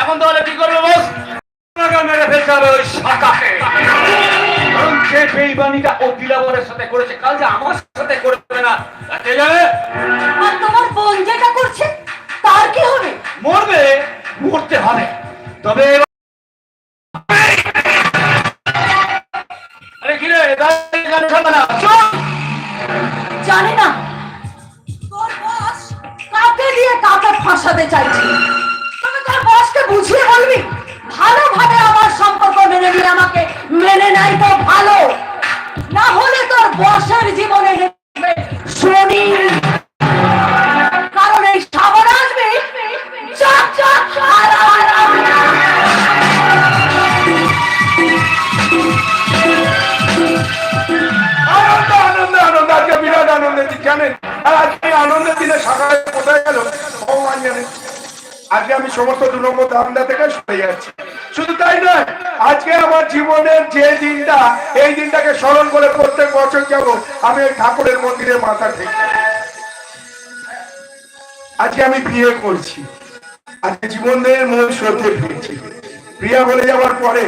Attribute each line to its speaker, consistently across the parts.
Speaker 1: এখন তাহলে কি করবে বস? মেরে ফেলতে হবে ওই শাখাকে কারণ যে বেইমানিটা ও দিলাবরের সাথে করেছে। কাল যে আমার সাথে করবে না কে জানে?
Speaker 2: আর তোমার বোন যেটা করছে তার কি হবে?
Speaker 1: মরবে মরতে হবে। তবে আরে কি রে না?
Speaker 2: জানি না। দিয়ে কাকে ফাঁসাতে চাইছি। তুমি তোর বসকে বুঝিয়ে বলবি?
Speaker 3: আনন্দের দিনে সকালে কোথায় গেল? ভগবান জানেন আজকে আমি সমস্ত দু নম্বর ধান্দা থেকে সরে যাচ্ছি। শুধু তাই নয়, আজকে আমার জীবনের যে দিনটা, এই দিনটাকে স্মরণ করে প্রত্যেক বছর যাব আমি ঠাকুরের মন্দিরে মাথা আজকে আমি বিয়ে করছি। আজকে জীবনের মূল শ্রদ্ধে পেয়েছি প্রিয়া বলে যাওয়ার পরে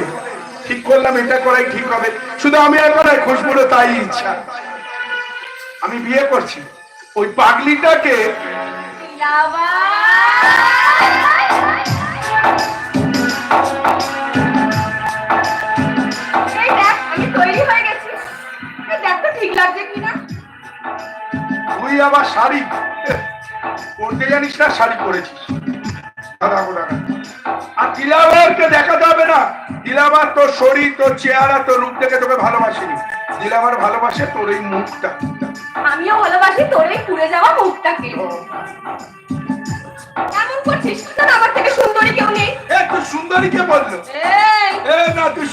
Speaker 3: ঠিক করলাম, এটা করাই ঠিক হবে। শুধু আমি আর করাই খুশবুরো তাই ইচ্ছা। আমি বিয়ে করছি। ওই পাগলিটাকে
Speaker 4: দেখ দেখ
Speaker 3: তুই আবার শাড়ি? পরতে জানিস না শাড়ি পরেছিস। আর দিলাবারকে দেখাতে হবে না। দিলাবার তোর শরীর তোর চেহারা তোর রূপ থেকে তোকে ভালোবাসিনি। দিলাবার ভালোবাসে তোর এই মুখটা।
Speaker 4: আমিও ভালোবাসি তোর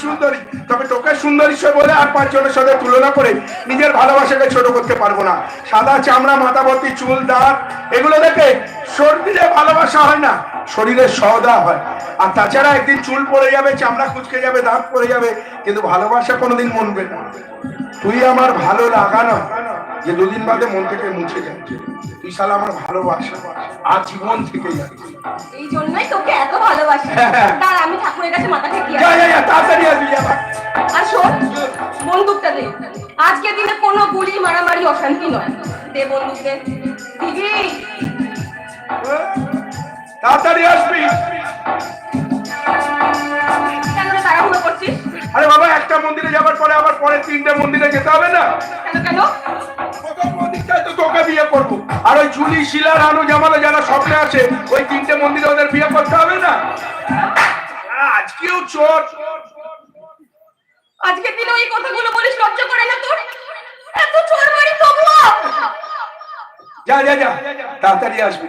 Speaker 4: সুন্দরী।
Speaker 3: তবে তোকে সুন্দরী সে বলে আর পাঁচজনের সাথে তুলনা করে। নিজের ভালোবাসাকে ছোট করতে পারব না। সাদা চামড়া মাথা ভর্তি চুল দাঁত এগুলো দেখে শরীরে ভালোবাসা হয় না শরীরে সওদা হয়। আর তাছাড়া একদিন চুল পড়ে যাবে চামড়া কুচকে যাবে দাঁত পড়ে যাবে কিন্তু ভালোবাসা কোনোদিন মনবে না। তুই আমার ভালো লাগানো যে দুদিন বাদে মন থেকে মুছে যাচ্ছে। তুই শালা আমার ভালোবাসা আর জীবন থেকে যাচ্ছে।
Speaker 4: এই জন্যই তোকে এত ভালোবাসি।
Speaker 3: যা যা যা তাড়াতাড়ি আসবি যা
Speaker 4: আর শোন বন্দুকটা দে। আজকের দিনে কোনো গুলি মারামারি অশান্তি নয়। দে বন্দুক দে দিদি
Speaker 3: তাড়াতাড়ি আসবি। আরে বাবা একটা মন্দিরে যাবার পরে আবার পরে তিনটে মন্দিরে যেতে হবে না?
Speaker 4: কেন কেন?
Speaker 3: তোকে বিয়ে করব। আর ওই জুলি শিলা রানু জামালে যারা স্বপ্নে আছে ওই তিনটে মন্দিরে ওদের বিয়ে করতে হবে না? আজকেও চোর
Speaker 4: আজকের দিনে ওই কথাগুলো বলিস লজ্জা করে না তোর? এত চোর বাড়ি তবুও।
Speaker 3: যা যা যা তাড়াতাড়ি আসবি।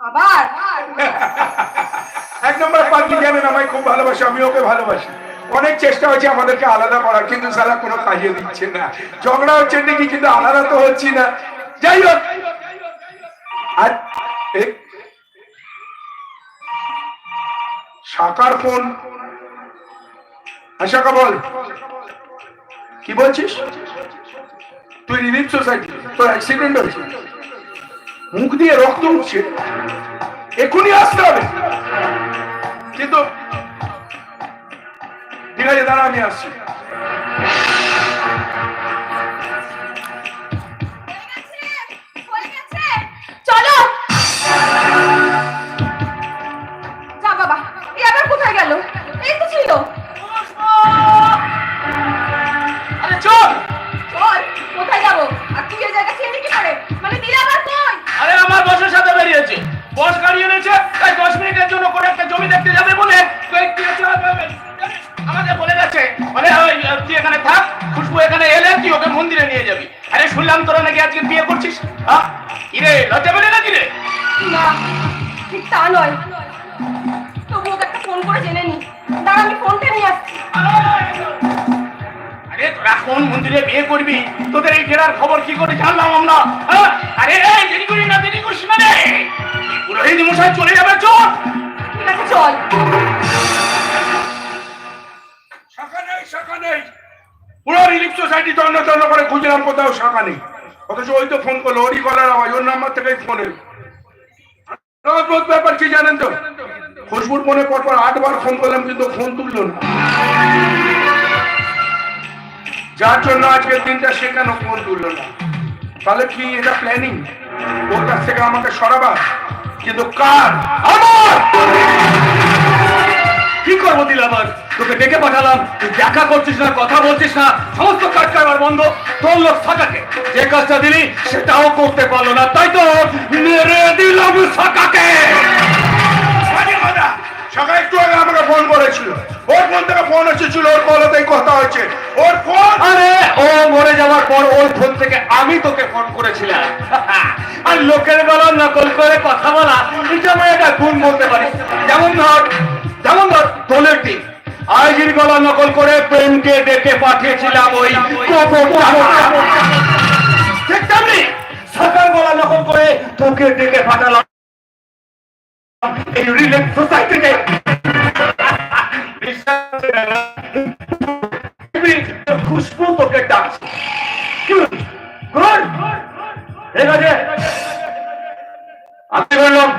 Speaker 4: আবার?
Speaker 3: এক নম্বর পার্টি জানেন আমায় খুব ভালোবাসে আমি ওকে ভালোবাসি। অনেক চেষ্টা হচ্ছে আমাদেরকে আলাদা করার কিন্তু সারা কোনো কাজে দিচ্ছে না। ঝগড়া হচ্ছে ঠিকই কিন্তু আলাদা তো হচ্ছি না। যাই হোক। আর শাকার ফোন হ্যাঁ বল। কি বলছিস? তুই রিলিফ সোসাইটি তোর অ্যাক্সিডেন্ট হয়েছে। মুখ দিয়ে রক্ত উঠছে। এখনই আসতে হবে। কিন্তু, ঠিক আছে, দাঁড়া, আমি আসছি।
Speaker 4: তা
Speaker 1: নয়।
Speaker 4: তবু ওকে একটা ফোন করে জেনে নি। দাঁড়া আমি ফোনটা নিয়ে আসছি।
Speaker 1: আরে তোরা কোন মন্দিরে বিয়ে করবি? তোদের এই ফেরার খবর কি করে জানলাম আমরা? হ্যাঁ? আরে দেরি করিস না দেরি করিস না রে। পুরোহিত মশাই চলে যাবে চল।
Speaker 4: ঠিক আছে চল।
Speaker 3: শাখা নেই শাখা নেই। পুরো রিলিফ সোসাইটি তন্ন তন্ন করে খুঁজলাম কোথাও শাখা নেই। অথচ ওই তো ফোন করল ওরই গলার আওয়াজ ওর নাম্বার থেকেই ফোন এলো। অদ্ভুত ব্যাপার কি জানেন তো? খুশবুর মনে পরপর আটবার ফোন করলাম, কিন্তু ফোন তুললো না। যার জন্য আজকের দিনটা সে কেন ফোন তুললো না। তাহলে কি এটা প্ল্যানিং ওর কাছ থেকে আমাকে সরাবার কিন্তু কার? আমার!
Speaker 1: কি করব দিলাবার তোকে ডেকে পাঠালাম। তুই দেখা করছিস না, কথা বলছিস না। সমস্ত কাজ কারবার বন্ধ। তোর লোক সাকাকে যে কাজটা দিলি, সেটাও করতে পারল না। তাই তো মেরে দিলাম সাকাকে
Speaker 3: হচ্ছে ওর ফোন?
Speaker 1: আরে ও মরে যাওয়ার পর ওর ফোন থেকে আমি তোকে ফোন করেছিলাম। আর লোকের গলা নকল করে কথা বলা এটা আমি একটা গুণ বলতে পারি যেমন ধর যেমন ধর দোলের টিম আইজির গলা নকল করে প্রেমকে ডেকে পাঠিয়েছিলাম ওই ঠিক তেমনি সরকার গলা নকল করে তোকে ডেকে পাঠালাম। এই রিলেট সোসাইটিতে। ঠিক আছে? আমি বললাম